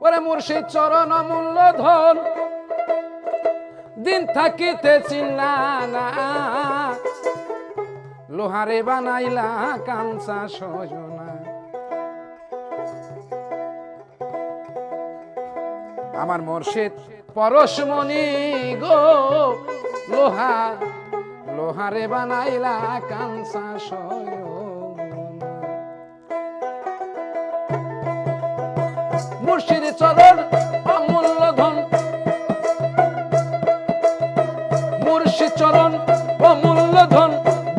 ওরে মুর্শিদ চরণ অমূল্য ধন। দিন থাকিতে না। লোহারে বানাইলা কাঞ্চা সজনা। আমার মুর্শিদ পরশমণি গো, লোহা লোহারে বানাইলা কাঞ্চা সজনা। মুর্শিদ চরণ অমূল্য ধন। মুর্শি চরণ অমূল্য ধন।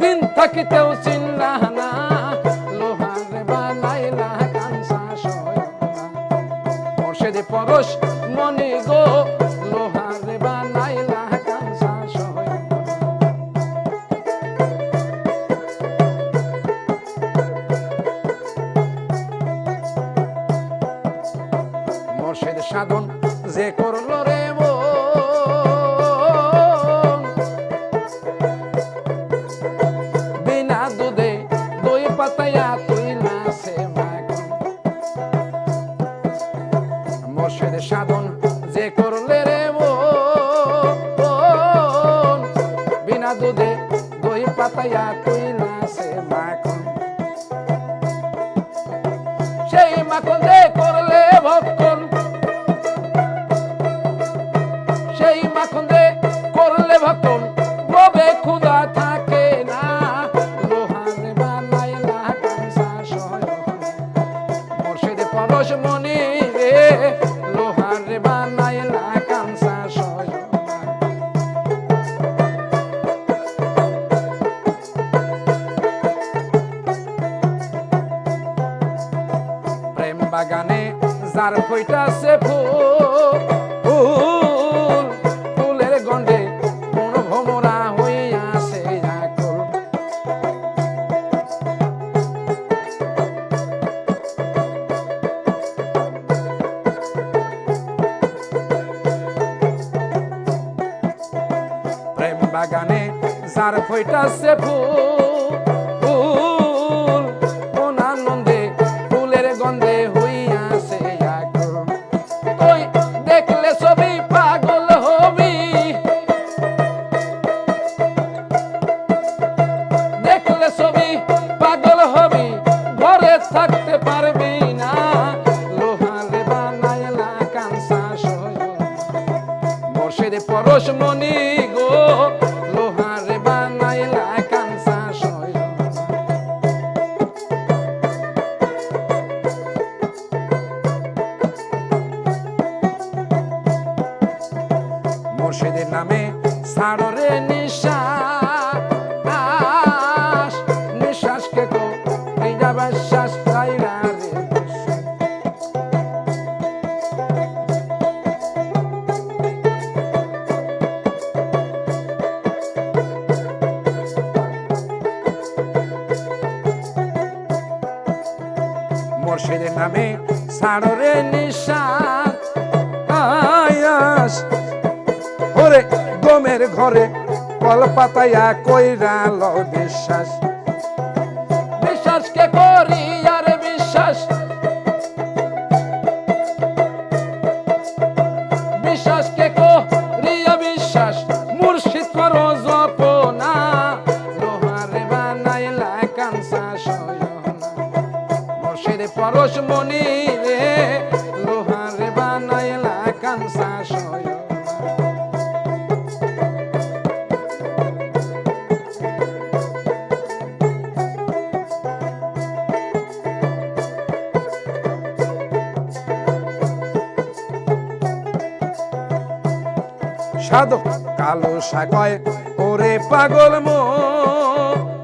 দিন থাকিতেও চিন্না মুর্শিদ সাধন যে করলে রে মন। বিনা দুধে দই পাতায়া ফইটাছে ফুল ফুল ফুলের গন্ধে কোন ভমরা হইয়াছে আকুল প্রেম বাগানে যার ফইটাছে ফুল মুর্শিদ পরশ মনি গো। লোহারে বানাইলা কানসা সয়। মোর্শেদের নামে সাররে মুর্শিদের নামে সারে নিঃশ্বাস আয়াস। ওরে গমের ঘরে কল পাতায়া কইরা ল বিশ্বাস বিশ্বাসকে করি? পরশ মনি রে লোহারে বানাইলা কাঞ্চা সয়না সাধক কালো সাকয় ওরে পাগল মন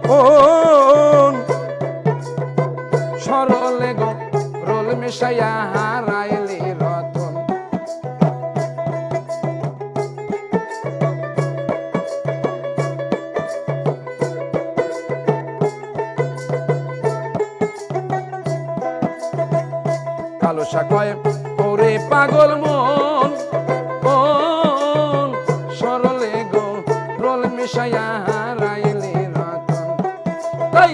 সরলে মিশাইয়া হারাইলি রতন সাকয় ওরে পাগল মন সরলে গো রোল মিশাইয়া হারাইলি রতন তাই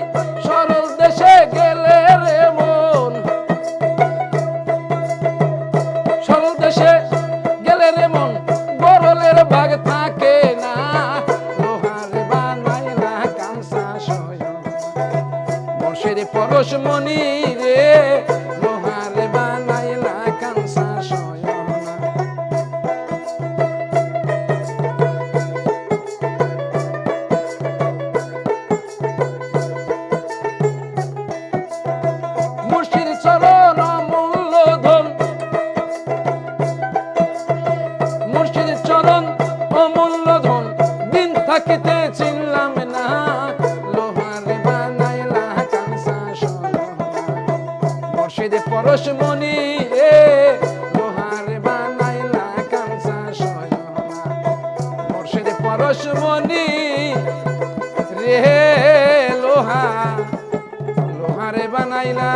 পরশমণি রে। পরশমণি রে লোহারে বানাইলা কাঁসা সোনা মুর্শিদ পরশমণি রে লোহা লোহারে বানাইলা